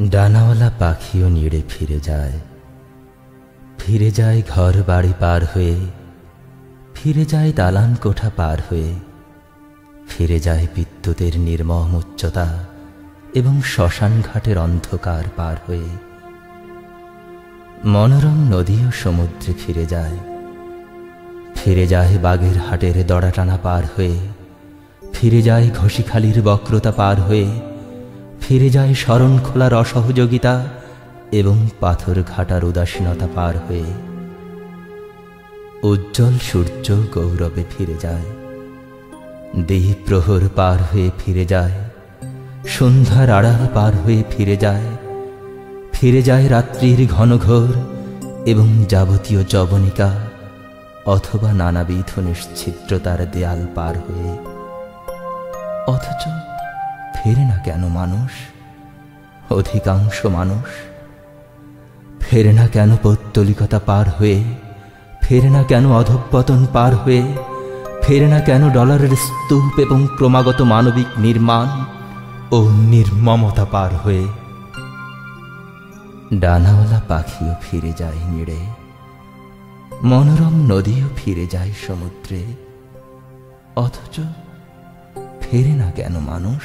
ডানাওয়ালা পাখিও নিড়ে ফিরে যায়। ফিরে যায় ঘর বাড়ি পার হয়ে, ফিরে যায় দালান কোঠা পার হয়ে, ফিরে যায় বিদ্যুতের নির্মম উচ্চতা এবং শ্মশান ঘাটের অন্ধকার পার হয়ে। মনোরম নদী ও সমুদ্রে ফিরে যায়। ফিরে যায় বাগের হাটের দড়াটানা পার হয়ে, ফিরে যায় ঘষিখালির বক্রতা পার হয়ে ফিরে যায় শরণ খোলার অসহযোগিতা এবং পাথর ঘাটার উদাসীনতা পার হয়ে উজ্জ্বল সূর্য গৌরবে ফিরে যায়। দেহ প্রহর পার হয়ে ফিরে যায়। সন্ধ্যার আড়াল পার হয়ে ফিরে যায়। ফিরে যায় রাত্রির ঘনঘোর এবং যাবতীয় জবনিকা অথবা নানাবিধ নিশ্ছিদ্রতার দেয়াল পার হয়ে। অথচ ফেরে না কেন মানুষ? অধিকাংশ মানুষ ফেরে না কেন পৌত্তলিকতা পার হয়ে? ফেরে না কেন অধঃপতন পার হয়ে? ফেরে না কেন ডলারের স্তূপ এবং ক্রমাগত মানবিক নির্মাণ ও নির্মমতা পার হয়ে? ডানাওয়ালা পাখিও ফিরে যায় নিড়ে। মনোরম নদীও ফিরে যায় সমুদ্রে। অথচ ফেরে না কেন মানুষ?